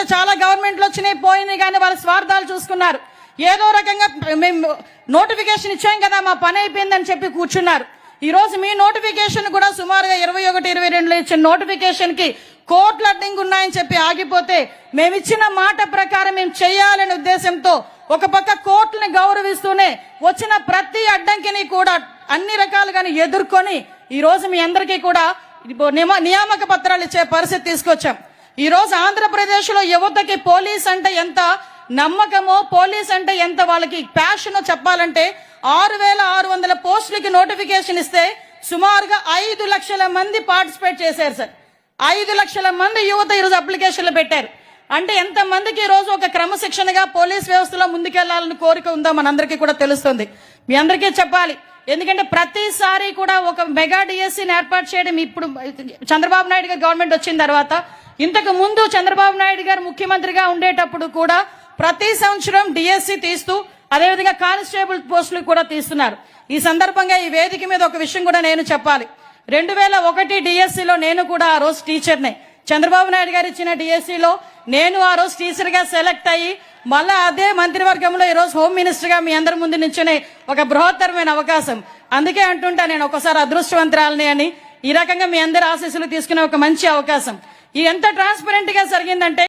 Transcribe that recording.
ఎందుకంటే చాలా గవర్నమెంట్లు వచ్చినాయి పోయినాయి కానీ వాళ్ళ స్వార్థాలు చూసుకున్నారు. ఏదో రకంగా మేము నోటిఫికేషన్ ఇచ్చాం కదా మా పని అయిపోయిందని చెప్పి కూర్చున్నారు. ఈ రోజు మీ నోటిఫికేషన్ కూడా సుమారుగా ఇరవై ఒకటి ఇరవై రెండులో ఇచ్చిన నోటిఫికేషన్కి కోట్ల అడ్డింగ్ ఉన్నాయని చెప్పి ఆగిపోతే మేమిచ్చిన మాట ప్రకారం మేము చేయాలనే ఉద్దేశంతో ఒక పక్క కోర్టుని గౌరవిస్తూనే వచ్చిన ప్రతి అడ్డంకిని కూడా అన్ని రకాలుగానే ఎదుర్కొని ఈ రోజు మీ అందరికీ కూడా నియమ- నియామక పత్రాలు ఇచ్చే పరిస్థితి తీసుకొచ్చాం. ఈరోజు ఆంధ్రప్రదేశ్లో ఆంధ్రప్రదేశ్లో యువతకి పోలీస్ అంటే ఎంత నమ్మకమో పోలీస్ అంటే ఎంత వాళ్ళకి ప్యాషన్ చెప్పాలంటే ఆరు వేల ఆరు వందల పోస్టులకి నోటిఫికేషన్ ఇస్తే సుమారుగా ఐదు లక్షల మంది పార్టిసిపేట్ చేశారు సార్ ఐదు లక్షల మంది యువత ఈరోజు అప్లికేషన్లు పెట్టారు. అంటే ఎంత మందికి రోజు ఒక క్రమశిక్షణగా పోలీస్ వ్యవస్థలో ముందుకెళ్ళాలని కోరిక ఉందో మనందరికీ కూడా తెలుస్తుంది. మీ అందరికీ చెప్పాలి ఎందుకంటే ప్రతిసారి కూడా ఒక మెగా డిఎస్సీని ఏర్పాటు చేయడం ఇప్పుడు చంద్రబాబు నాయుడు గారు గవర్నమెంట్ వచ్చిన తర్వాత ఇంతకు ముందు చంద్రబాబు నాయుడు గారు ముఖ్యమంత్రిగా ఉండేటప్పుడు కూడా ప్రతి సంవత్సరం డిఎస్సి తీస్తూ అదేవిధంగా కానిస్టేబుల్ పోస్టులు కూడా తీస్తున్నారు. ఈ సందర్భంగా ఈ వేదిక మీద ఒక విషయం కూడా నేను చెప్పాలి. రెండు వేల ఒకటి డిఎస్సిలో నేను కూడా ఆ రోజు టీచర్నే. చంద్రబాబు నాయుడు గారు ఇచ్చిన డిఎస్సిలో నేను ఆ రోజు టీచర్గా సెలెక్ట్ అయ్యి మళ్ళా అదే మంత్రివర్గంలో ఈరోజు హోమ్ మినిస్టర్గా మీ అందరి ముందు నిల్చునే ఒక బృహత్తరమైన అవకాశం. అందుకే అంటుంటా నేను ఒకసారి అదృష్టవంతురాలని అని. ఈ రకంగా మీ అందరి ఆశీస్సులు తీసుకునే ఒక మంచి అవకాశం. ఇది ఎంత ట్రాన్స్పరెంట్గా జరిగిందంటే